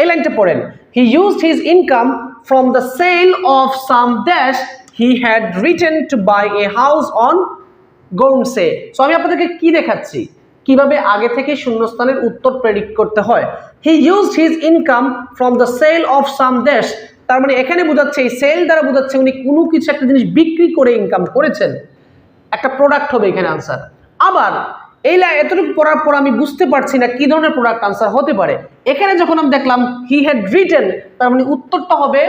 এই লাইনটা পড়েন। He used his income from the sale of some dash he had written to buy a house on গৌনসে so আমি আপনাদেরকে কি দেখাচ্ছি? কীভাবে আগে থেকে শূন্যস্থানের উত্তর প্রেডিক্ট করতে হয়? He used his income from the sale of some dash তার মানে এখানে বোঝাচ্ছে, এই সেল দ্বারা বোঝাচ্ছে উনি কোনো কিছু একটা জিনিস বিক্রি করে ইনকাম করেছেন। একটা প্রোডাক্ট হবে এখানে আনসার আবার এই এতটুকু পড়ার পর আমি বুঝতে পারছি না কি ধরনের প্রোডাক্ট আনসার হতে পারে। এখানে যখন আমি দেখলাম হি হ্যাড রিটেন তার মানে উত্তরটা হবে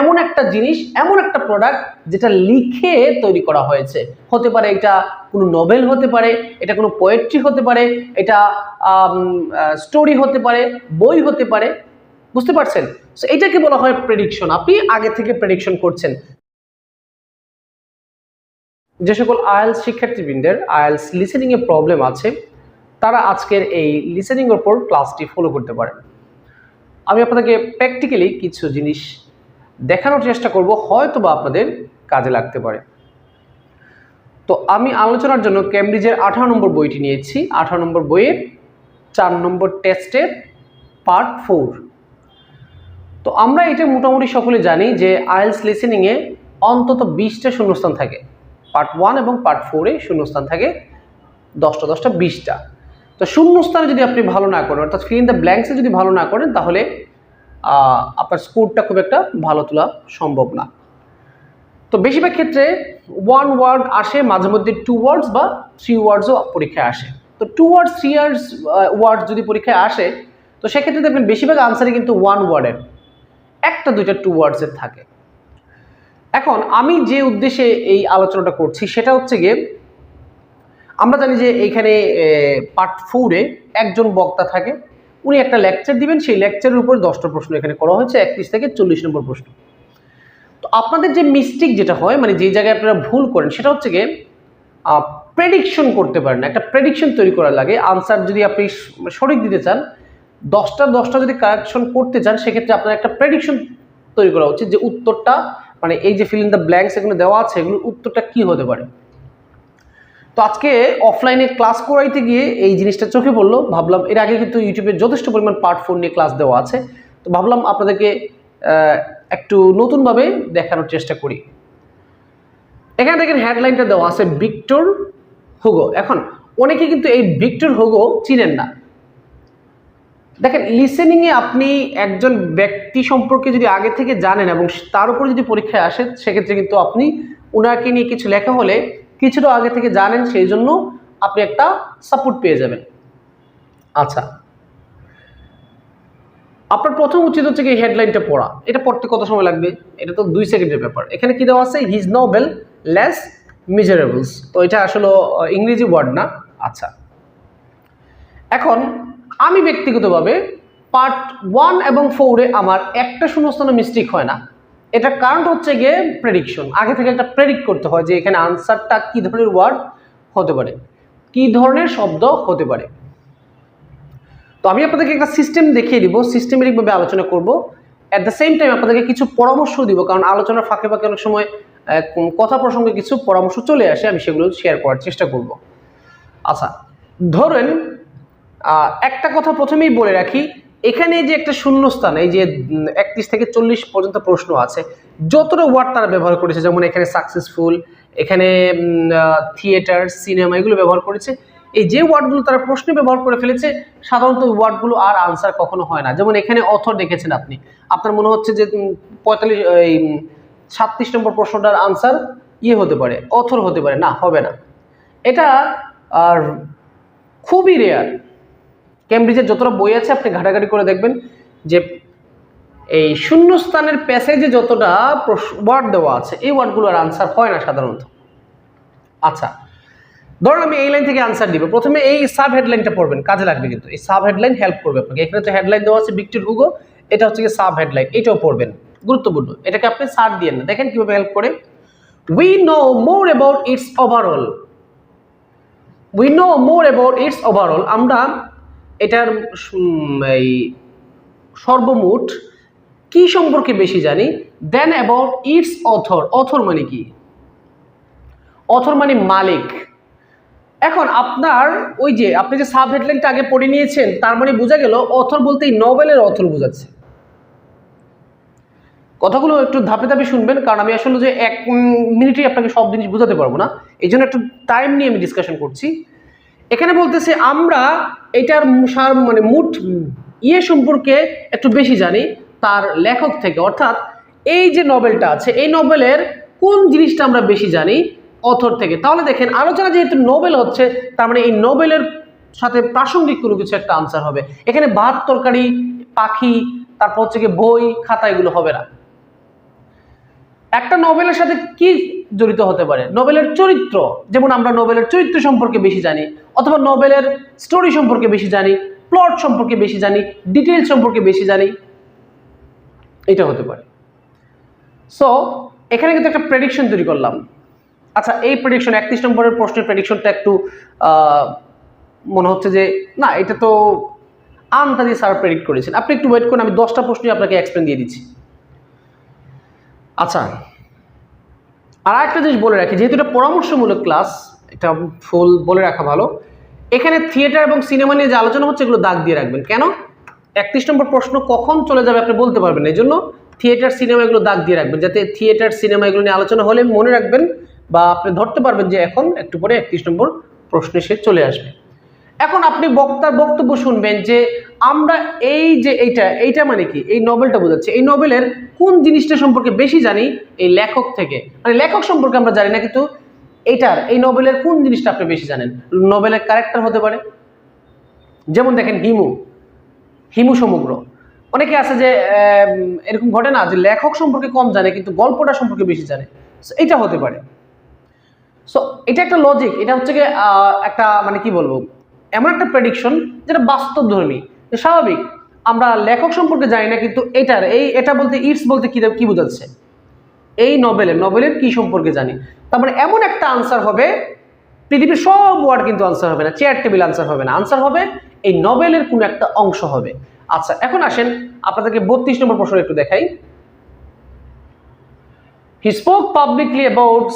এমন একটা জিনিস, এমন একটা প্রোডাক্ট যেটা লিখে তৈরি করা হয়েছে। হতে পারে এটা কোনো নোভেল হতে পারে, এটা কোনো পোয়েট্রি হতে পারে, এটা স্টোরি হতে পারে, বই হতে পারে। বুঝতে পারছেন? সো এটাকে বলা হয় প্রেডিকশন আপনি আগে থেকে প্রেডিকশন করছেন। যে সকল আয়েলস শিক্ষার্থীবৃন্দের আয়েলস লিসেনিংয়ে প্রবলেম আছে, তারা আজকের এই লিসেনিং এর উপর ক্লাসটি ফলো করতে পারেন আমি আপনাদেরকে প্র্যাকটিক্যালি কিছু জিনিস দেখানোর চেষ্টা করব হয়তো বা আপনাদের কাজে লাগতে পারে। তো আমি আলোচনার জন্য ক্যামব্রিজের আঠারো নম্বর বইটি নিয়েছি। আঠারো নম্বর বইয়ের চার নম্বর টেস্টের পার্ট ফোর তো আমরা এটা মোটামুটি সকলে জানি যে আয়েলস লিসেনিংয়ে অন্তত বিশটা শূন্যস্থান থাকে। পার্ট ওয়ান এবং পার্ট ফোরে শূন্যস্থান থাকে দশটা দশটা, বিশটা। তো শূন্যস্থানে যদি আপনি ভালো না করেন, অর্থাৎ ফিল ইন দ্য ব্ল্যাঙ্কসে যদি ভালো না করেন, তাহলে আপনার স্কোরটা খুব একটা ভালো তোলা সম্ভব না। তো বেশিরভাগ ক্ষেত্রে ওয়ান ওয়ার্ড আসে, মাঝে মধ্যে টু ওয়ার্ডস বা থ্রি ওয়ার্ডসও পরীক্ষায় আসে। তো two words three years word যদি পরীক্ষায় আসে, তো সেক্ষেত্রে দেখবেন বেশিরভাগ আনসারই কিন্তু ওয়ান ওয়ার্ডের একটা, দুইটা টু ওয়ার্ডসের থাকে। এখন আমি যে উদ্দেশ্যে এই আলোচনাটা করছি, সেটা হচ্ছে গিয়ে আমরা জানি যে এইখানে পার্ট ফোরে একজন বক্তা থাকে, উনি একটা লেকচার দিবেন, সেই লেকচারের উপর দশটা প্রশ্ন এখানে করা হয়েছে, একত্রিশ থেকে চল্লিশ নম্বর প্রশ্ন। তো আপনাদের যে মিস্টেক যেটা হয় মানে যে জায়গায় আপনারা ভুল করেন, সেটা হচ্ছে গিয়ে প্রেডিকশন করতে পারেন একটা প্রেডিকশন তৈরি করা লাগে আনসার যদি আপনি সঠিক দিতে চান, দশটা দশটা যদি কারেকশন করতে চান, সেক্ষেত্রে আপনার একটা প্রেডিকশন তৈরি করা উচিত যে উত্তরটা মানে এই যে ফিল ইন দ্য ব্ল্যাঙ্কস এগুলো দেওয়া আছে, এগুলোর উত্তরটা কি হতে পারে? তো আজকে অফলাইনে ক্লাস করাইতে গিয়ে এই জিনিসটা চোখে পড়ল, ভাবলাম এর আগে কিন্তু ইউটিউবে যথেষ্ট পরিমাণ পার্ট ফোর নিয়ে ক্লাস দেওয়া আছে, তো ভাবলাম আপনাদেরকে একটু নতুনভাবে দেখানোর চেষ্টা করি। এখানে দেখেন হেডলাইনটা দেওয়া আছে ভিক্টর হুগো এখন, অনেকে কিন্তু এই ভিক্টর হুগো চিনেন না। দেখেন লিসেনিংয়ে আপনি একজন ব্যক্তি সম্পর্কে যদি আগে থেকে জানেন এবং তার উপর যদি পরীক্ষায় আসে, সেক্ষেত্রে কিন্তু আপনি ওনাকে নিয়ে কিছু লেখা হলে কিছুটা আগে থেকে জানেন, সেই জন্য আপনি একটা সাপোর্ট পেয়ে যাবেন। আচ্ছা। আপনার প্রথম উচিত হচ্ছে কি হেডলাইনটা পড়া। এটা পড়তে কত সময় লাগবে? এটা তো দুই সেকেন্ডের ব্যাপার। এখানে কি দেওয়া আছে? হিজ নোবেল লেস মিজারেবলস তো এটা আসলে ইংরেজি ওয়ার্ড না। আচ্ছা। এখন আমি ব্যক্তিগতভাবে পার্ট ওয়ান এবং ফোরে আমার একটা শূন্যস্থানে মিস্টেক হয় না। এটার কারণ হচ্ছে গিয়ে প্রেডিকশন আগে থেকে একটা প্রেডিক্ট করতে হয় যে এখানে আনসারটা কী ধরনের ওয়ার্ড হতে পারে। কী ধরনের শব্দ হতে পারে। তো আমি আপনাদেরকে একটা সিস্টেম দেখিয়ে দিব। সিস্টেমেটিকভাবে আলোচনা করব। অ্যাট দ্য সেম টাইম আপনাদেরকে কিছু পরামর্শ দিব, কারণ আলোচনার ফাঁকে ফাঁকে অনেক সময় কথা প্রসঙ্গে কিছু পরামর্শ চলে আসে, আমি সেগুলো শেয়ার করার চেষ্টা করব। আচ্ছা ধরেন একটা কথা প্রথমেই বলে রাখি, এখানে যে একটা শূন্যস্থান, এই যে একত্রিশ থেকে চল্লিশ পর্যন্ত প্রশ্ন আছে, যতটা ওয়ার্ড তারা ব্যবহার করেছে, যেমন এখানে সাকসেসফুল এখানে থিয়েটার সিনেমা এগুলো ব্যবহার করেছে, এই যে ওয়ার্ডগুলো তারা প্রশ্নে ব্যবহার করে ফেলেছে, সাধারণত ওয়ার্ডগুলো আর আনসার কখনো হয় না। যেমন এখানে অথর দেখেছেন আপনি, আপনার মনে হচ্ছে যে পঁয়তাল্লিশ, এই সাতত্রিশ নম্বর প্রশ্নটার আনসার ইয়ে হতে পারে অথর হতে পারে, না, হবে না। এটা আর খুবই রেয়ার কেমব্রিজের যতটা বই আছে, আপনি ঘাটাঘাটি করে দেখবেন যে এই শূন্যস্থানের প্যাসেজে যতটা ওয়ার্ড দেওয়া আছে, এই ওয়ার্ডগুলোর আনসার হয় না সাধারণত। আচ্ছা ধরুন আমি এই লাইন থেকে আনসার দিব প্রথমে এই সাব হেডলাইনটা পড়বেন, কাজে লাগবে কিন্তু। এই সাব হেডলাইন হেল্প করবে আপনাকে। এখানে তো হেডলাইন দেওয়া আছে ভিক্টর হুগো এটা হচ্ছে সাব হেডলাইন এটাও পড়বেন। গুরুত্বপূর্ণ। এটাকে আপনি সার দিয়েন না দেখেন কীভাবে হেল্প করে। We know more about its overall we know more about its overall আমরা এটার এই সর্বমোট কি সম্পর্কে বেশি জানি? Then about its author author মানে কি? অথর মানে মালিক। এখন আপনার ওই যে, আপনি যে সাব হেডলাইনটা আগে পড়ে নিয়েছেন, তার মানে বোঝা গেল অথর বলতে এই নভেলের অথর বোঝাচ্ছে। কথাগুলো একটু ধাপে ধাপে শুনবেন, কারণ আমি আসলে যে এক মিনিটেই আপনাকে সব জিনিস বোঝাতে পারব না। এই জন্য একটু টাইম নিয়ে আমি ডিসকাশন করছি। এখানে বলতেছে, আমরা এটার মানে মুঠ ইয়ে সম্পর্কে একটু বেশি জানি, তার লেখক থেকে। অর্থাৎ এই যে নভেলটা আছে, এই নভেলের কোন জিনিসটা আমরা বেশি জানি অথর থেকে? তাহলে দেখেন আলোচনা যেহেতু নোবেল হচ্ছে, তার মানে এই নোবেলের সাথে প্রাসঙ্গিক কোনো কিছু একটা আনসার হবে। এখানে ভাত তরকারি পাখি, তারপর হচ্ছে বই, খাতা, এগুলো হবে না। একটা নোবেলের সাথে কি জড়িত হতে পারে? নোবেলের চরিত্র, যেমন আমরা নোবেলের চরিত্র সম্পর্কে বেশি জানি, অথবা নোবেলের স্টোরি সম্পর্কে বেশি জানি প্লট সম্পর্কে বেশি জানি ডিটেল সম্পর্কে বেশি জানি, এটা হতে পারে। সো এখানে কিন্তু একটা প্রেডিকশন তৈরি করলাম। আচ্ছা এই প্রেডিকশন একত্রিশ নম্বরের প্রশ্নের প্রেডিকশনটা একটু মনে হচ্ছে যে, না, এটা তো আন্তাজি স্যার প্রেডিক্ট করেছেন। আপনি একটু ওয়েট করুন, আমি দশটা প্রশ্নই আপনাকে এক্সপ্লেন দিয়ে দিচ্ছি। আচ্ছা আর একটা জিনিস বলে রাখি, যেহেতু এটা পরামর্শমূলক ক্লাস, এটা ফুল বলে রাখা ভালো, এখানে থিয়েটার এবং সিনেমা নিয়ে যে আলোচনা হচ্ছে, এগুলো দাগ দিয়ে রাখবেন। কেন? একত্রিশ নম্বর প্রশ্ন কখন চলে যাবে আপনি বলতে পারবেন এই জন্য থিয়েটার, সিনেমা এগুলো দাগ দিয়ে রাখবেন, যাতে থিয়েটার, সিনেমা এগুলো নিয়ে আলোচনা হলে মনে রাখবেন বা আপনি ধরতে পারবেন যে এখন একটু পরে একত্রিশ নম্বর প্রশ্নে সে চলে আসবে। এখন আপনি বক্তার বক্তব্য শুনবেন যে আমরা এই যে এইটা এইটা মানে কি? এই নভেলটা বোঝাচ্ছে। এই নভেলের কোন জিনিসটা সম্পর্কে বেশি জানি? এই লেখক থেকে। মানে লেখক সম্পর্কে আমরা জানি না, কিন্তু এইটার, এই নভেলের কোন জিনিসটা আপনি বেশি জানেন? নভেলের ক্যারেক্টার হতে পারে। যেমন দেখেন হিমু। হিমু সমগ্র। অনেকে আছে যে এরকম ঘটে না যে লেখক সম্পর্কে কম জানে, কিন্তু গল্পটা সম্পর্কে বেশি জানে। এটা হতে পারে। সো এটা একটা লজিক এটা হচ্ছে একটা মানে কি বলব? এমন একটা প্রেডিকশন যেটা বাস্তবধর্মী স্বাভাবিক। আমরা লেখক সম্পর্কে জানি না, কিন্তু এটার, এই, এটা বলতে ইটস বলতে কি কি বোঝাচ্ছে? এই নভেলের নভেলের কি সম্পর্কে জানি? তার মানে এমন একটা আনসার হবে, পৃথিবীর সব ওয়ার্ড কিন্তু আনসার হবে না চেয়ার টেবিল আনসার হবে না। আনসার হবে, এই নভেলের কোনো একটা অংশ হবে। আচ্ছা এখন আসেন আপনাদেরকে বত্রিশ নম্বর প্রশ্ন একটু দেখাই। He spoke publicly about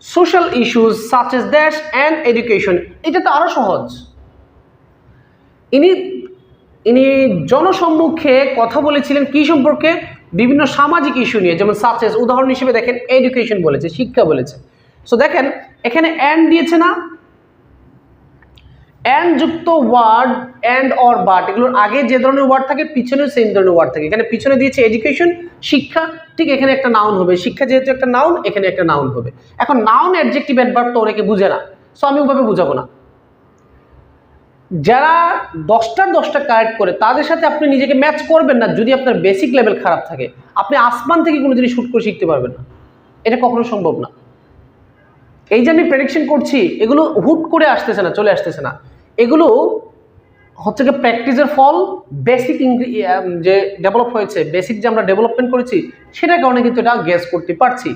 so- issues such as dash and education এটা তো আরও সহজ। ইনি ইনি জনসম্মুখে কথা বলেছিলেন কি সম্পর্কে? বিভিন্ন সামাজিক ইস্যু নিয়ে, যেমন সাচেস উদাহরণ হিসেবে দেখেন এডুকেশন বলেছে, শিক্ষা বলেছে। সো দেখেন, এখানে অ্যান্ড দিয়েছে না অ্যান্ড যুক্ত ওয়ার্ড অ্যান্ড অর বাট এগুলোর আগে যে ধরনের ওয়ার্ড থাকে পিছনে সেম ধরনের ওয়ার্ড থাকে। এখানে পিছনে দিয়েছে এডুকেশন শিক্ষা, ঠিক এখানে একটা নাউন হবে। শিক্ষা যেহেতু একটা নাউন এখানে একটা নাউন হবে। এখন নাউন অ্যাডজেক্টিভ অ্যাডভার্ব তো অনেকে বুঝে না সো আমি ওভাবে বুঝাবো না। যারা দশটার দশটা কারেক্ট করে, তাদের সাথে আপনি নিজেকে ম্যাচ করবেন না, যদি আপনার বেসিক লেভেল খারাপ থাকে। আপনি আসমান থেকে কোনো জিনিস শুট করে শিখতে পারবেন না। এটা কখনো সম্ভব না। এই যে আমি প্রেডিকশন করছি, এগুলো হুট করে আসতেছে না, চলে আসতেছে না। এগুলো হচ্ছে কি প্র্যাকটিসের ফল বেসিক যে ডেভেলপ হয়েছে বেসিক যে আমরা ডেভেলপমেন্ট করেছি, সেটার কারণে কিন্তু এটা গ্যাস করতে পারছি।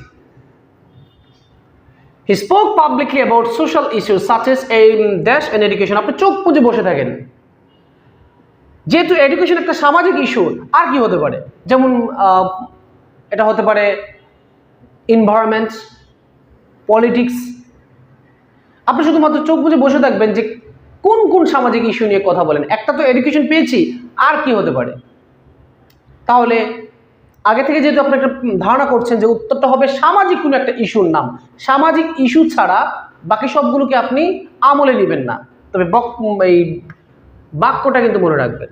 He spoke publicly about social issue such as এই ড্যাশ অ্যান্ড এডুকেশন আপনি চোখ পুঁজে বসে থাকেন। যেহেতু এডুকেশন একটা সামাজিক ইস্যু আর কি হতে পারে? যেমন এটা হতে পারে ইনভায়রনমেন্ট পলিটিক্স। আপনি শুধুমাত্র চোখ বুঝে বসে থাকবেন যে কোন কোন সামাজিক ইস্যু নিয়ে কথা বলেন। একটা তো এডুকেশন পেয়েছি, আর কি হতে পারে? তাহলে আগে থেকে যেহেতু আপনি একটা ধারণা করছেন যে উত্তরটা হবে সামাজিক কোনো একটা ইস্যুর নাম। সামাজিক ইস্যু ছাড়া বাকি সবগুলোকে আপনি আমলে নেবেন না। তবে বক- এই বাক্যটা কিন্তু মনে রাখবেন।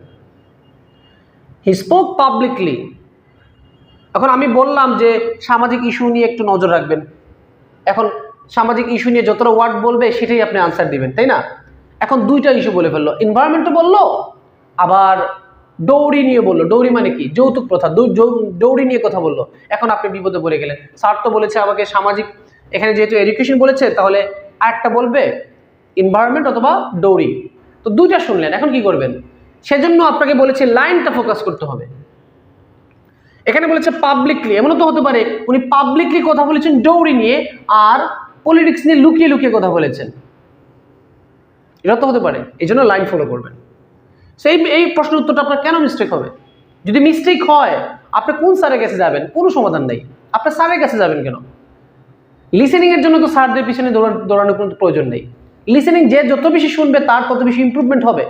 হি স্পোক পাবলিকলি এখন আমি বললাম যে সামাজিক ইস্যু নিয়ে একটু নজর রাখবেন। এখন সামাজিক ইস্যু নিয়ে যতটা ওয়ার্ড বলবে, সেটাই আপনি আনসার দিবেন, তাই না? এখন দুইটা ইস্যু বলে ফেলল এনভায়রনমেন্ট বলল, আবার দৌড়ি নিয়ে বলল। দৌড়ি মানে কি? যৌতুক প্রথা দৌড়ি নিয়ে কথা বলল। এখন আপনি বিপদে পড়ে গেলেন। স্যার তো বলেছে আমাকে সামাজিক, এখানে যেহেতু এডুকেশন বলেছে, তাহলে আরেকটা বলবে এনভায়রনমেন্ট অথবা দৌড়ি। তো দুইটা শুনলেন, এখন কি করবেন? সেজন্য আপনাকে বলেছে লাইনটা ফোকাস করতে হবে। এখানে বলেছে পাবলিকলি এমনও তো হতে পারে, উনি পাবলিকলি কথা বলেছেন ডৌরি নিয়ে আর পলিটিক্স নিয়ে লুকিয়ে লুকিয়ে কথা বলেছেন। এটা তো হতে পারে, এই জন্য লাইন ফলো করবেন। সেই এই প্রশ্নের উত্তরটা আপনার কেন মিস্টেক হবে? যদি মিস্টেক হয়, আপনি কোন স্যারের কাছে যাবেন? কোনো সমাধান নেই। আপনি স্যারের কাছে যাবেন কেন? লিসেনিং এর জন্য তো স্যারদের পিছনে দৌড়া- দৌড়ানোর কোনো প্রয়োজন নেই। লিসেনিং যে যত বেশি শুনবে, তার তত বেশি ইম্প্রুভমেন্ট হবে।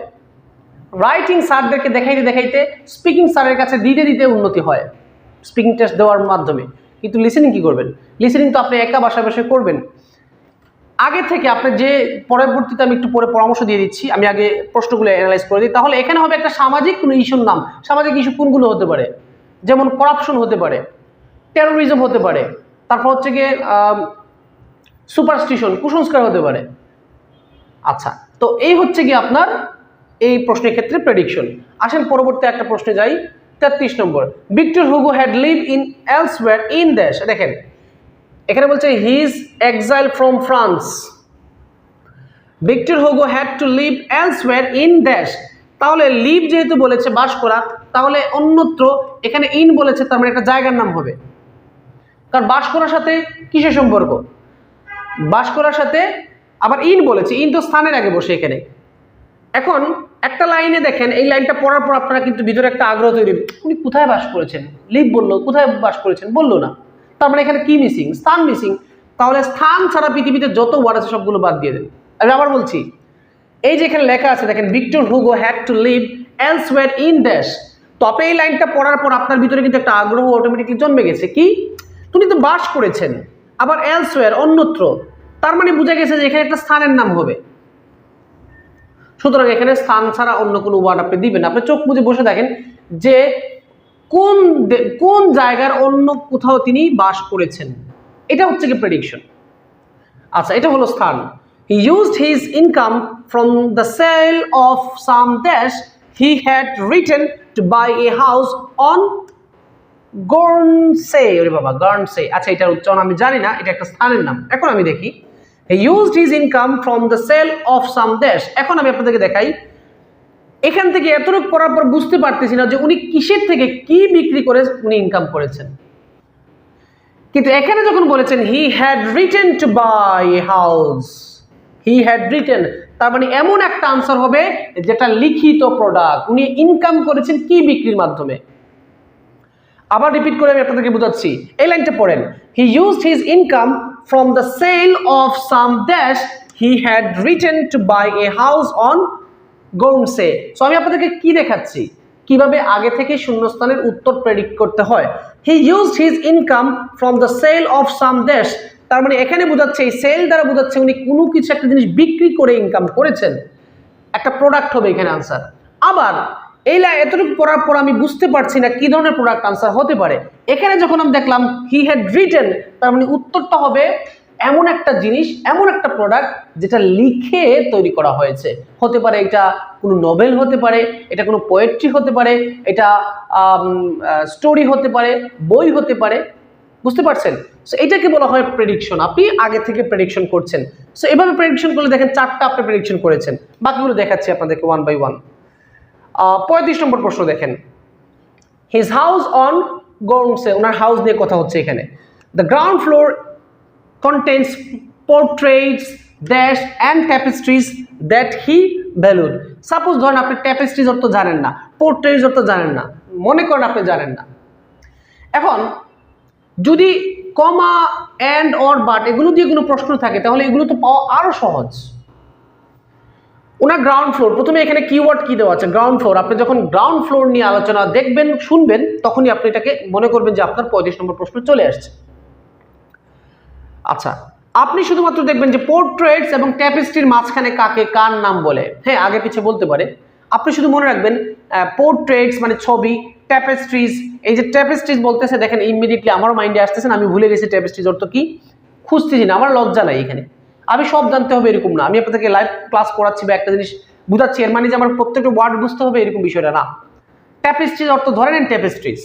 রাইটিং স্যারদেরকে দেখাইতে দেখাইতে স্পিকিং স্যারের কাছে দিতে দিতে উন্নতি হয়। স্পিকিং টেস্ট দেওয়ার মাধ্যমে। কিন্তু লিসেনিং কি করবেন? লিসেনিং তো আপনি একা বাসায় বসে করবেন। আগে থেকে আপনি যে পরবর্তীতে আমি একটু পরে পরামর্শ দিয়ে দিচ্ছি, আমি আগে প্রশ্নগুলো অ্যানালাইজ করে দিই, তাহলে এখানে হবে একটা সামাজিক কোনো ইস্যুর নাম। সামাজিক ইস্যু কোনগুলো হতে পারে? যেমন করাপশন হতে পারে টেরোরিজম হতে পারে, তারপর হচ্ছে গিয়ে সুপারস্টিশন কুসংস্কার হতে পারে। আচ্ছা তো এই হচ্ছে গিয়ে আপনার এই প্রশ্নের ক্ষেত্রে প্রেডিকশন আসেন পরবর্তী একটা প্রশ্নে যাই। তেত্রিশ নম্বর। Victor Hugo had live in elsewhere in dash. দেখেন, এখানে বলছে his exile from France Victor Hugo had to live elsewhere in dash. তাহলে লিভ যেহেতু বলেছে বাস করা তাহলে অন্যত্র এখানে ইন বলেছে, তার মানে একটা জায়গার নাম হবে। কারণ বাস করার সাথে কিসের সম্পর্ক? বাস করার সাথে আবার ইন বলেছে। ইন তো স্থানের আগে বসে এখানে। এখন একটা লাইনে দেখেন, এই লাইনটা পড়ার পর আপনারা কিন্তু ভিতরে একটা আগ্রহ তৈরি উনি কোথায় বাস করেছেন? লিভ বলল, কোথায় বাস করেছেন? বলল না। তার মানে এখানে কি মিসিং স্থান মিসিং তাহলে স্থান ছাড়া পৃথিবীতে যত ওয়ার্ড আছে সবগুলো বাদ দিয়ে দেন। আমি আবার বলছি, এই যে এখানে লেখা আছে, দেখেন, Victor Hugo had to live elsewhere in dash তবে এই লাইনটা পড়ার পর আপনার ভিতরে কিন্তু একটা আগ্রহ অটোমেটিকলি জন্মে গেছে। কি? তুমি তো বাস করেছেন, আবার এলসওয়্যার অন্যত্র। তার মানে বুঝা গেছে যে এখানে একটা স্থানের নাম হবে। সুতরাং এখানে স্থান ছাড়া অন্য কোনো ওয়ার্ড আপনি দিবেন আপনি চোখ বুঝে বসে দেখেন যে কোন কোন জায়গার অন্য কোথাও তিনি বাস করেছেন। এটা হচ্ছে কি প্রেডিকশন আচ্ছা এটা হলো স্থান। He used his income from the sale of some dash he had written to buy a house on Guernsey ওরে বাবা গর্নসে আচ্ছা এটার উচ্চারণ আমি জানি না, এটা একটা স্থানের নাম। এখন আমি দেখি। Used his income from the sale of some dash এখন আমি আপনাদেরকে দেখাই। এখান থেকে এতটুকু পড়ার পর বুঝতে পারতেছি না যে উনি কিসের থেকে কি বিক্রি করে উনি ইনকাম করেছেন। কিন্তু এখানে যখন বলেছেন he had written to buy house he had written তার মানে এমন একটা আনসার হবে যেটা লিখিত প্রোডাক্ট উনি ইনকাম করেছেন কি বিক্রির মাধ্যমে। আবার রিপিট করে আমি আপনাদেরকে বোঝাচ্ছি। এই লাইনটা পড়েন। He used his income from the sale of some dash he had written to buy a house on Guernsey so আমি আপনাদেরকে কি দেখাচ্ছি? কীভাবে আগে থেকে শূন্যস্থানের উত্তর প্রেডিক্ট করতে হয়? He used his income from the sale of some dash তার মানে এখানে বোঝাচ্ছে, এই সেল দ্বারা বোঝাচ্ছে উনি কোনো কিছু একটা জিনিস বিক্রি করে ইনকাম করেছেন। একটা প্রোডাক্ট হবে এখানে আনসার আবার এই এতটুকু পড়ার পর আমি বুঝতে পারছি না কি ধরনের প্রোডাক্ট আনসার হতে পারে। এখানে যখন আমি দেখলাম হি হ্যাড রিটেন তার মানে উত্তরটা হবে এমন একটা জিনিস, এমন একটা প্রোডাক্ট যেটা লিখে তৈরি করা হয়েছে। হতে পারে এটা কোনো নোবেল হতে পারে, এটা কোনো পোয়েট্রি হতে পারে, এটা স্টোরি হতে পারে, বই হতে পারে। বুঝতে পারছেন? সো এটাকে বলা হয় প্রেডিকশন আপনি আগে থেকে প্রেডিকশন করছেন। সো এভাবে প্রেডিকশন করলে দেখেন চারটা আপনি প্রেডিকশন করেছেন। বাকিগুলো দেখাচ্ছি আপনাদেরকে ওয়ান বাই ওয়ান পঁয়ত্রিশ নম্বর প্রশ্ন দেখেন। হিজ হাউস অন গর্মসে ওনার হাউস নিয়ে কথা হচ্ছে এখানে। The ground floor contains portraits dash and tapestries that he valued suppose ধরেন আপনি ট্যাপেস্ট্রিজ অর্থ জানেন না পোর্ট্রেজ অর্থ জানেন না, মনে করেন আপনি জানেন না। এখন, যদি কমা অ্যান্ড অর বাট এগুলো দিয়ে কোনো প্রশ্ন থাকে, তাহলে এগুলো তো পাওয়া আরও সহজ। ওনার গ্রাউন্ড ফ্লোর প্রথমে এখানে কিওয়ার্ড কি দেওয়া আছে? গ্রাউন্ড ফ্লোর আপনি যখন গ্রাউন্ড ফ্লোর নিয়ে আলোচনা দেখবেন, শুনবেন, তখনই আপনি এটাকে মনে করবেন যে আপনার পঁয়ত্রিশ নম্বর প্রশ্ন চলে আসছে। আচ্ছা আপনি শুধুমাত্র দেখবেন যে পোর্ট্রেটস এবং ট্যাপেস্ট্রির মাঝখানে কাকে কার নাম বলে। হ্যাঁ আগে পিছে বলতে পারে। আপনি শুধু মনে রাখবেন পোর্ট্রেটস মানে ছবি ট্যাপেস্ট্রিজ এই যে ট্যাপেস্ট্রিজ বলতেছে, দেখেন ইমিডিয়েটলি আমার মাইন্ডে আসতেছেন আমি ভুলে গেছি ট্যাপেস্ট্রিজ অর্থ কি? খুঁজতেছি না, আমার লজ্জা নাই এখানে। আমি সব জানতে হবে এরকম না। আমি আপনাদেরকে লাইভ ক্লাস করাচ্ছি বা একটা জিনিস বুঝাচ্ছি, এর মানে যে আমার প্রত্যেকটা ওয়ার্ড বুঝতে হবে এরকম বিষয়টা না। ট্যাপেস্ট্রিজ অর্থ ধরে নেন ট্যাপেস্ট্রিজ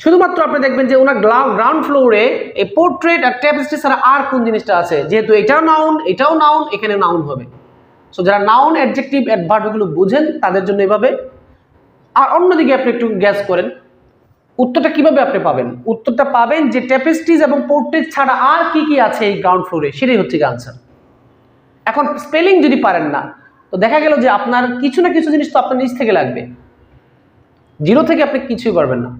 শুধুমাত্র আপনি দেখবেন যে ওনার গ্রাউন্ড ফ্লোরে এই পোর্ট্রেট আর ট্যাপেস্ট্রি ছাড়া আর কোন জিনিসটা আছে? যেহেতু এটাও নাউন এটাও নাউন এখানে নাউন হবে। সো যারা নাউন অ্যাডজেক্টিভ অ্যাডভার্ব এগুলো বুঝেন, তাদের জন্য এভাবে। আর অন্যদিকে আপনি একটু গ্যাস করেন। উত্তরটা কীভাবে আপনি পাবেন? উত্তরটা পাবেন যে ট্যাপেস্ট্রিজ এবং পোর্ট্রেট ছাড়া আর কি কি আছে এই গ্রাউন্ড ফ্লোরে সেটাই হচ্ছে আনসার এখন স্পেলিং যদি পারেন না, তো দেখা গেল যে আপনার কিছু না কিছু জিনিস তো আপনার নিজ থেকে লাগবে। জিরো থেকে আপনি কিছুই পারবেন না।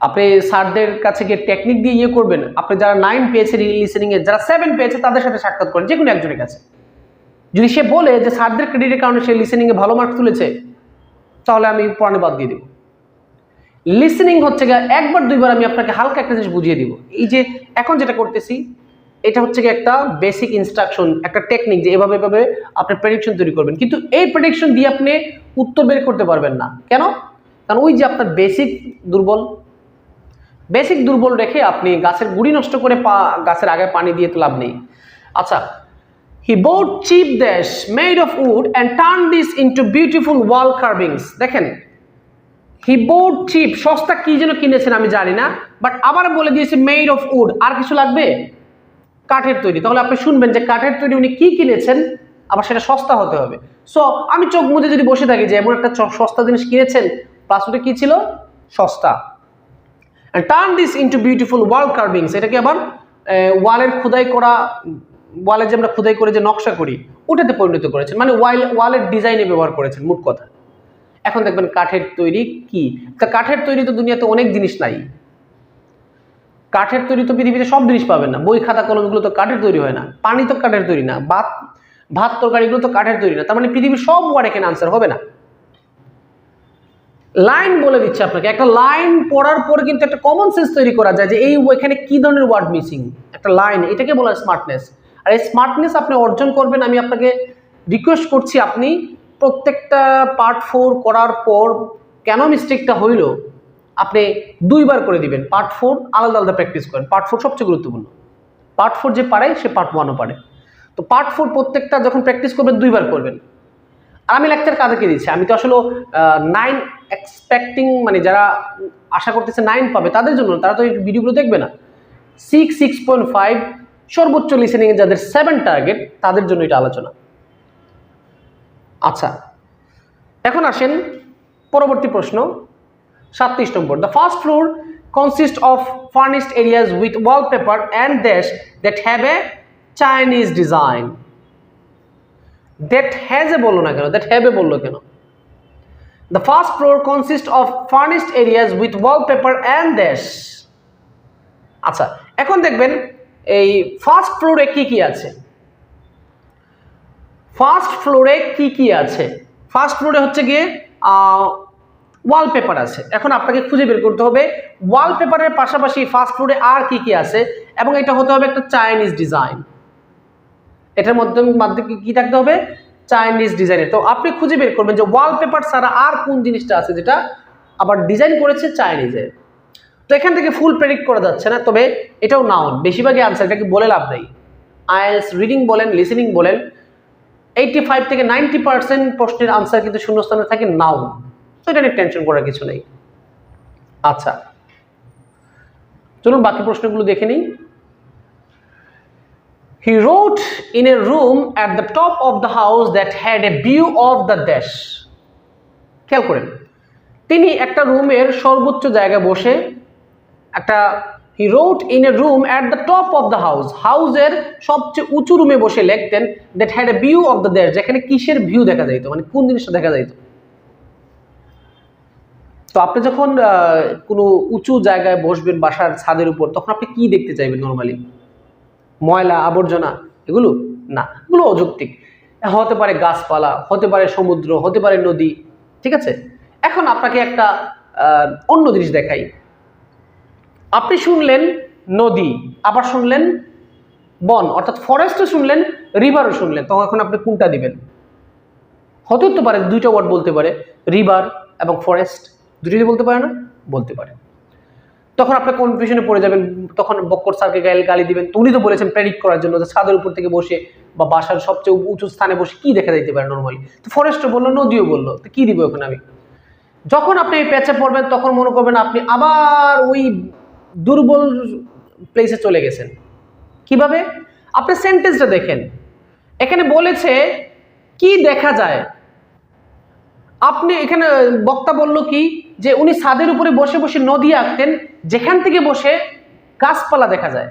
আপনি স্যারদের কাছে গিয়ে টেকনিক দিয়ে ইয়ে করবেন। আপনি যারা নাইন পেয়েছে লিসেনিং এর যারা সেভেন পেয়েছে, তাদের সাথে সাক্ষাৎ করেন, যে কোনো একজনের কাছে। যদি সে বলে যে স্যারদের ক্রেডিটের কারণে সে লিসেনিং এ ভালো মার্ক তুলেছে, তাহলে আমি পড়ানো বাদ দিয়ে দেবো। লিসেনিং হচ্ছে গিয়ে একবার, দুইবার আমি আপনাকে হালকা একটা জিনিস বুঝিয়ে দিব। এই যে এখন যেটা করতেছি, এটা হচ্ছে গিয়ে একটা বেসিক ইনস্ট্রাকশন একটা টেকনিক যে এভাবে এভাবে আপনি প্রেডিকশন তৈরি করবেন। কিন্তু এই প্রেডিকশন দিয়ে আপনি উত্তর বের করতে পারবেন না। কেন? কারণ ওই যে আপনার বেসিক দুর্বল বেসিক দুর্বল রেখে আপনি গাছের গুড়ি নষ্ট করে পা, গাছের আগে পানি দিয়ে তো লাভ নেই। আচ্ছা he bought cheap dash made of wood and turn this into beautiful wall carvings দেখেন বোট চিপ, সস্তা কি যেন কিনেছেন আমি জানি না বাট আবার বলে দিয়েছে মেড অফ উড। আর কিছু লাগবে? কাঠের তৈরি। তাহলে আপনি শুনবেন যে কাঠের তৈরি উনি কি কিনেছেন, আবার সেটা সস্তা হতে হবে। সো আমি চোখ মুজে যদি বসে থাকি যে এমন একটা সস্তা জিনিস কিনেছেন প্লাস ওটা কি ছিল? সস্তা। Turn this into beautiful wall carvings এটাকে আবার ওয়ালের খোদাই করা, ওয়ালে যে আমরা খোদাই করে যে নকশা করি, ওটাতে পরিণত করেছেন। মানে ওয়াল ওয়ালের ডিজাইনে ব্যবহার করেছেন, মোট কথা। এখন দেখবেন কাঠের তৈরি কি? তা কাঠের তৈরি তো দুনিয়াতে অনেক জিনিস নাই। কাঠের তৈরি তো পৃথিবীতে সব জিনিস পাবেন না। বই, খাতা কলম এগুলো তো কাঠের তৈরি হয় না। পানি তো কাঠের তৈরি না। ভাত ভাত তরকারি এগুলো তো কাঠের তৈরি না। তার মানে পৃথিবীর সব ওয়ার্ড এখানে আনসার হবে না। লাইন বলে দিচ্ছে আপনাকে। একটা লাইন পড়ার পর কিন্তু একটা কমন সেন্স তৈরি করা যায় যে এই এখানে কি ধরনের ওয়ার্ড মিসিং একটা লাইন এটাকে বলা স্মার্টনেস আর এই স্মার্টনেস আপনি অর্জন করবেন, আমি আপনাকে রিকোয়েস্ট করছি আপনি প্রত্যেকটা পার্ট ফোর করার পর কেন মিস্টেকটা হইল? আপনি দুইবার করে দিবেন। পার্ট ফোর আলাদা আলাদা প্র্যাকটিস করেন। পার্ট ফোর সবচেয়ে গুরুত্বপূর্ণ। পার্ট ফোর যে পারে, সে পার্ট ওয়ানও পারে। তো পার্ট ফোর প্রত্যেকটা যখন প্র্যাকটিস করবেন, দুইবার করবেন। আর আমি লেকচার কাদেরকে দিচ্ছি? আমি তো আসলে নাইন এক্সপেক্টিং মানে যারা আশা করতেছে নাইন পাবে, তাদের জন্য তারা তো এই ভিডিওগুলো দেখবে না। সিক্স সিক্স পয়েন্ট ফাইভ সর্বোচ্চ লিসেনিং যাদের সেভেন টার্গেট তাদের জন্য এটা আলোচনা। আচ্ছা এখন আসেন পরবর্তী প্রশ্ন, সাতত্রিশ নম্বর। The first floor consist of furnished areas with wallpaper and dash that have a Chinese design that has a বলল না কেন দ্যাট হ্যাভ এ বলল কেন? The first floor consist of furnished areas with wallpaper and dash আচ্ছা এখন দেখবেন এই first ফ্লোরে কি কি আছে? ফার্স্ট ফ্লোরে কি কি আছে? ফার্স্ট ফ্লোরে হচ্ছে গিয়ে ওয়ালপেপার আছে। এখন আপনাকে খুঁজে বের করতে হবে ওয়ালপেপারের পাশাপাশি ফার্স্ট ফ্লোরে আর কি কি আছে? এবং এটা হতে হবে একটা চাইনিজ ডিজাইন এটার মধ্যে মাধ্যমে কি- থাকতে হবে? চাইনিজ ডিজাইনের তো আপনি খুঁজে বের করবেন যে ওয়ালপেপার ছাড়া আর কোন জিনিসটা আছে যেটা আবার ডিজাইন করেছে চাইনিজের তো এখান থেকে ফুল প্রেডিক্ট করা যাচ্ছে না, তবে এটাও নাউন বেশিরভাগই আনসার এটাকে বলে লাভ নেই। আইএলস রিডিং বলেন লিসেনিং বলেন এইটি ফাইভ থেকে নাইনটি পার্সেন্ট প্রশ্নের আনসার কিন্তু শূন্যস্থানে থাকে নাও তো এটা নিয়ে টেনশন করার কিছু নেই। আচ্ছা। চলুন বাকি প্রশ্নগুলো দেখে নিই। He wrote in a room at the top of the house that had a view of the dash. খেয়াল করেন। তিনি একটা রুমের সর্বোচ্চ জায়গায় বসে একটা he wrote in a room at the top of the house হাউসের সবচেয়ে উঁচু রুমে বসে লিখতেন that had a view of the dash যেখানে কিসের ভিউ দেখা যাইতো? মানে কোন জিনিসটা দেখা যাইতো? তো আপনি যখন কোনো উঁচু জায়গায় বসবেন বাসার ছাদের উপর, তখন আপনি কি দেখতে চাইবেন নর্মালি ময়লা, আবর্জনা? এগুলো? না, এগুলো অযৌক্তিক। হতে পারে গাছপালা, হতে পারে সমুদ্র, হতে পারে নদী, ঠিক আছে? এখন আপনাকে একটা অন্য জিনিস দেখাই। আপনি শুনলেন নদী, আবার শুনলেন বন, অর্থাৎ ফরেস্টও শুনলেন রিভারও শুনলেন, তখন এখন আপনি কোনটা দিবেন? হতেও তো পারে দুইটা ওয়ার্ড বলতে পারে রিভার এবং ফরেস্ট দুটোই বলতে পারে না, বলতে পারে। তখন আপনার কনফিউশনে পড়ে যাবেন? তখন বক্কর স্যারকে গায়ে গালি দিবেন। উনি তো বলেছেন প্রেডিক্ট করার জন্য যে ছাদের উপর থেকে বসে বা বাসার সবচেয়ে উঁচু স্থানে বসে কি দেখা যাইতে পারে নর্মালি তো ফরেস্টও বলল, নদীও বলল, তো কী দিব এখন আমি? যখন আপনি এই প্যাচে পড়বেন, তখন মনে করবেন আপনি আবার ওই দুর্বল প্লেসে চলে গেছেন। কীভাবে? আপনি সেন্টেন্সটা দেখেন। এখানে বলেছে, কি দেখা যায়? আপনি এখানে বক্তা বলল কি? যে উনি ছাদের উপরে বসে বসে নদী আঁকতেন, যেখান থেকে বসে গাছপালা দেখা যায়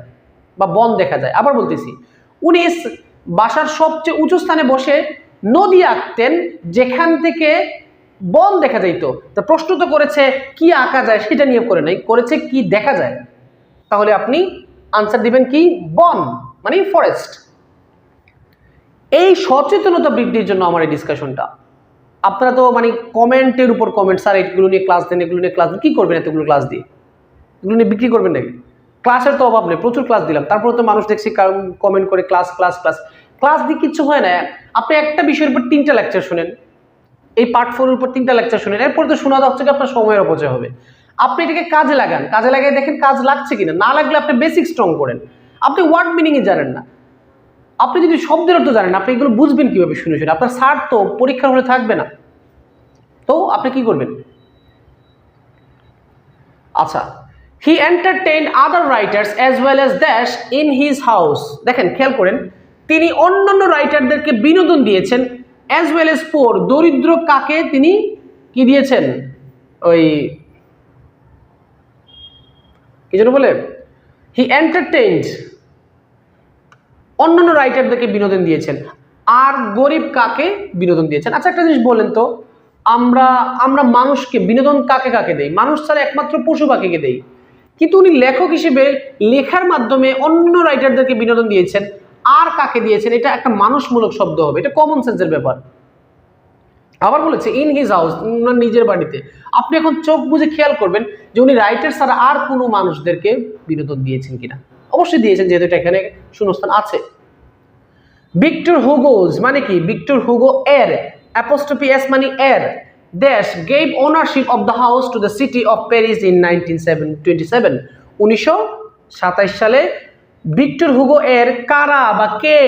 বা বন দেখা যায়। আবার বলতেছি, উনি বাসার সবচেয়ে উঁচু স্থানে বসে নদী আঁকতেন, যেখান থেকে বন দেখা যাইতো। তা প্রশ্ন তো করেছে, কি আঁকা যায় সেটা নিয়ে করে নাই। করেছে কি দেখা যায়। তাহলে আপনি আনসার দিবেন কি? বন মানে ফরেস্ট এই সচেতনতা বৃদ্ধির জন্য আমার এই ডিসকাশনটা আপনারা তো মানে কমেন্টের উপর কমেন্ট স্যার এগুলো নিয়ে ক্লাস দেন, এগুলো নিয়ে ক্লাস দেন, কী করবেন এতগুলো ক্লাস দিয়ে? এগুলো নিয়ে বিক্রি করবেন নাকি? ক্লাসের তো অভাব নেই, প্রচুর ক্লাস দিলাম। তারপরে তো মানুষ দেখছি কমেন্ট করে ক্লাস ক্লাস ক্লাস ক্লাস দিয়ে কিচ্ছু হয় না। আপনি একটা বিষয়ের উপর তিনটা লেকচার শুনেন। এই পার্ট ফোরের উপর তিনটা লেকচার শুনেন। এরপর তো শোনা হচ্ছে কি আপনার সময়ের অপচয় হবে। আপনি এটাকে কাজে লাগান। কাজে লাগিয়ে দেখেন কাজ লাগছে কিনা। না লাগলে আপনি বেসিক স্ট্রং করেন। আপনি ওয়ার্ড মিনিংয়ে জানেন না। আপনি যদি শব্দের অর্থ জানেন, আপনি এগুলো বুঝবেন কীভাবে শুনে শুনে। আপনার স্যার তো পরীক্ষার হলে থাকবে না। তো আপনি কি করবেন? আচ্ছা he entertain other writers as well as dash in his house দেখেন, খেয়াল করেন, তিনি অন্যান্য রাইটারদেরকে বিনোদন দিয়েছেন অ্যাজ ওয়েল এজ পোর দরিদ্র কাকে তিনি কি দিয়েছেন? ওই কি যেন বলে? হি এন্টারটেইনড অন্যান্য রাইটারদেরকে বিনোদন দিয়েছেন। আর গরিব কাকে বিনোদন দিয়েছেন? আচ্ছা একটা জিনিস বলেন তো, আমরা আমরা মানুষকে বিনোদন কাকে কাকে দেই? মানুষ ছাড়া একমাত্র পশু পাখিকে দেই? কিন্তু উনি লেখক হিসেবে লেখার মাধ্যমে অন্য রাইটারদেরকে বিনোদন দিয়েছেন। আর কাকে দিয়েছেন? এটা একটা মানুষমূলক শব্দ হবে। এটা কমন সেন্সের ব্যাপার। আবার বলেছে ইন হিজ হাউস ওনার নিজের বাড়িতে। আপনি এখন চোখ বুঝে খেয়াল করবেন যে উনি রাইটার ছাড়া আর কোনো মানুষদেরকে বিনোদন দিয়েছেন কিনা। অবশ্যই দিয়েছেন, যেহেতু এটা এখানে শূন্যস্থান আছে। ভিক্টর হুগোজ মানে কি? ভিক্টর হুগো এর অ্যাপোস্ট্রফি এস মানে এর। Dash gave ownership of the house to the city of Paris in nineteen seven twenty seven উনিশশো সাতাইশ সালে ভিক্টর হুগো এর কারা বা কে?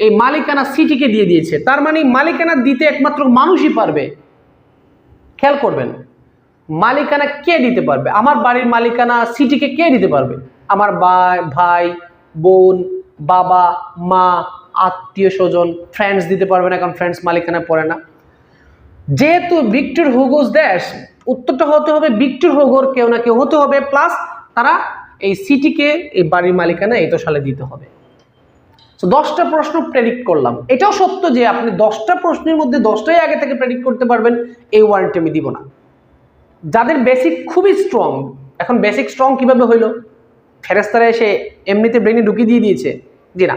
এই মালিকানা সিটিকে দিয়ে দিয়েছে। তার মানে মালিকানা দিতে একমাত্র মানুষই পারবে। খেয়াল করবেন, মালিকানা কে দিতে পারবে? আমার বাড়ির মালিকানা সিটিকে কে দিতে পারবে? আমার ভাই, বোন, বাবা, মা, আত্মীয় স্বজন ফ্রেন্ডস দিতে পারবে না, কারণ ফ্রেন্ডস মালিকানা পড়ে না। যেহেতু ভিক্টর হুগোস দেশ, উত্তরটা হতে হবে ভিক্টর হুগোর, কেউ না কেউ হতে হবে। প্লাস তারা এই সিটিকে, এই বাড়ির মালিকানা এত সালে দিতে হবে। তো দশটা প্রশ্ন প্রেডিক্ট করলাম। এটাও সত্য যে আপনি দশটা প্রশ্নের মধ্যে দশটাই আগে থেকে প্রেডিক্ট করতে পারবেন, এই ওয়ারেন্টি আমি দিব না। যাদের বেসিক খুবই স্ট্রং এখন বেসিক স্ট্রং কীভাবে হইল? ফেরেস্তারা এসে এমনিতে ব্রেনে ঢুকিয়ে দিয়ে দিয়েছে জি না।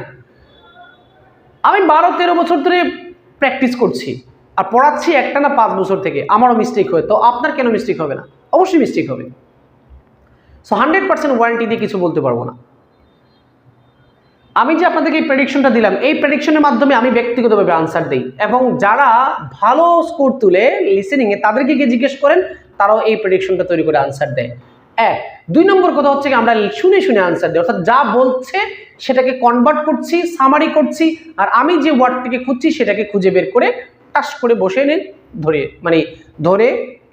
আমি বারো, তেরো বছর ধরে প্র্যাকটিস করছি আর পড়াচ্ছি একটা না পাঁচ বছর থেকে। আমারও মিস্টেক হয়। তো আপনার কেন মিস্টেক হবে না? অবশ্যই মিস্টেক হবে। সো হান্ড্রেড পার্সেন্ট ওয়ারেন্টি দিয়ে কিছু বলতে পারব না। আমি যে আপনাদেরকে এই প্রেডিকশনটা দিলাম, এই প্রেডিকশনের মাধ্যমে আমি ব্যক্তিগতভাবে আনসার দিই। এবং যারা ভালো স্কোর তুলে লিসেনিংয়ে তাদেরকে গিয়ে জিজ্ঞেস করেন, তারাও এই প্রেডিকশনটা তৈরি করে আনসার দেয়। এক, দুই নম্বর কথা হচ্ছে কি, আমরা শুনে শুনে আনসার দিই। অর্থাৎ যা বলছে সেটাকে কনভার্ট করছি সামারি করছি, আর আমি যে ওয়ার্ডটিকে খুঁজছি সেটাকে খুঁজে বের করে টাস করে বসে এনে ধরে মানে ধরে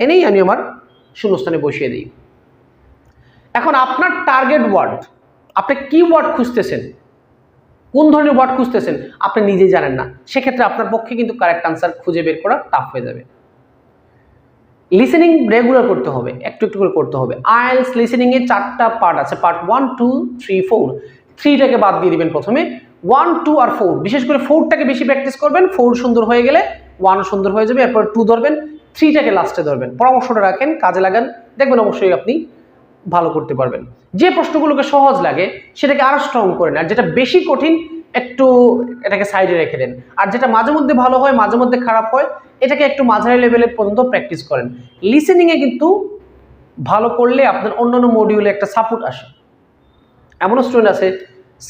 এনেই আমি আমার শূন্যস্থানে বসিয়ে দিই। এখন আপনার টার্গেট ওয়ার্ড আপনি কি ওয়ার্ড খুঁজতেছেন? কোন ধরনের ওয়ার্ড খুঁজতেছেন? আপনি নিজেই জানেন না। সেক্ষেত্রে আপনার পক্ষে কিন্তু কারেক্ট আনসার খুঁজে বের করা টাফ হয়ে যাবে। লিসেনিং রেগুলার করতে হবে, একটু একটু করে করতে হবে। আইএলস লিসেনিংয়ে চারটা পার্ট আছে। Part one two three four থ্রিটাকে বাদ দিয়ে দিবেন প্রথমে। ওয়ান টু আর ফোর বিশেষ করে ফোরটাকে বেশি প্র্যাকটিস করবেন। ফোর সুন্দর হয়ে গেলে ওয়ান সুন্দর হয়ে যাবে। এরপর টু ধরবেন। থ্রিটাকে লাস্টে ধরবেন। পরামর্শটা রাখেন, কাজে লাগান। দেখবেন অবশ্যই আপনি ভালো করতে পারবেন। যে প্রশ্নগুলোকে সহজ লাগে, সেটাকে আরও স্ট্রং করেন আর যেটা বেশি কঠিন, একটু এটাকে সাইডে রেখে দেন। আর যেটা মাঝে মধ্যে ভালো হয়, মাঝে মধ্যে খারাপ হয়, এটাকে একটু মাঝারি লেভেলের পর্যন্ত প্র্যাকটিস করেন। লিসেনিংয়ে কিন্তু ভালো করলে আপনার অন্যান্য মডিউলে একটা সাপোর্ট আসে। এমনও স্টুডেন্ট আছে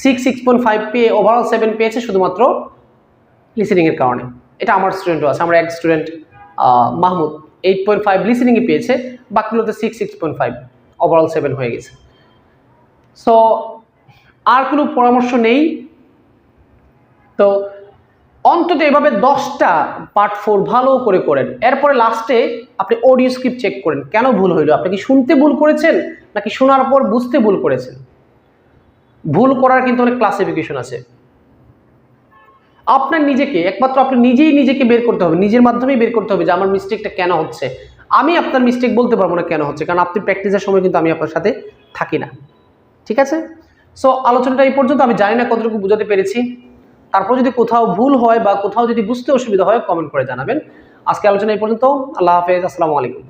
সিক্স সিক্স পয়েন্ট ফাইভ পেয়ে ওভারঅল সেভেন পেয়েছে শুধুমাত্র লিসেনিংয়ের কারণে। এটা আমার স্টুডেন্টও আছে, আমার এক student Mahmud. Eight point five লিসেনিংয়ে পেয়েছে, বাকিগুলোতে six six point five overall seven হয়ে গেছে। সো আর কোনো পরামর্শ নেই? তো অন্তত এভাবে দশটা পার্ট ফোর ভালো করে করেন। এরপরে লাস্টে আপনি অডিও স্ক্রিপ্ট চেক করেন। কেন ভুল হইল? আপনি কি শুনতে ভুল করেছেন? নাকি শোনার পর বুঝতে ভুল করেছেন? ভুল করার কিন্তু অনেক ক্লাসিফিকেশন আছে। আপনার নিজেকে, একমাত্র আপনি নিজেই নিজেকে বের করতে হবে, নিজের মাধ্যমেই বের করতে হবে যে আমার মিস্টেকটা কেন হচ্ছে। আমি আপনার মিস্টেক বলতে পারব না কেন হচ্ছে, কারণ আপনি প্র্যাকটিসের সময় কিন্তু আমি আপনার সাথে থাকি না। ঠিক আছে? সো আলোচনাটা এই পর্যন্ত, আমি জানি না কতটুকু বোঝাতে পেরেছি। তারপর যদি কোথাও ভুল হয় বা কোথাও যদি বুঝতে অসুবিধা হয় কমেন্ট করে জানাবেন। আজকে আলোচনা এই পর্যন্ত, আল্লাহ হাফেজ, আসসালামু আলাইকুম।